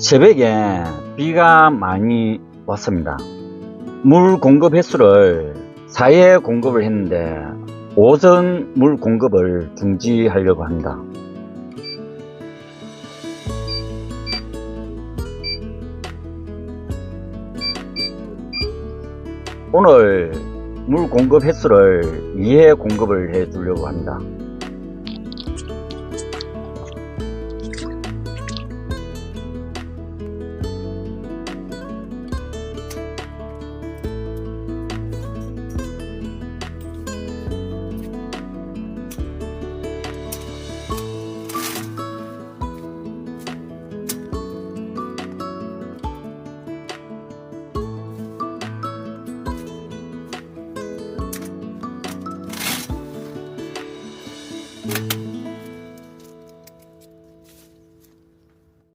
새벽에 비가 많이 왔습니다. 물 공급 횟수를 4회 공급을 했는데 오전 물 공급을 중지하려고 합니다. 오늘 물 공급 횟수를 2회 공급을 해 주려고 합니다.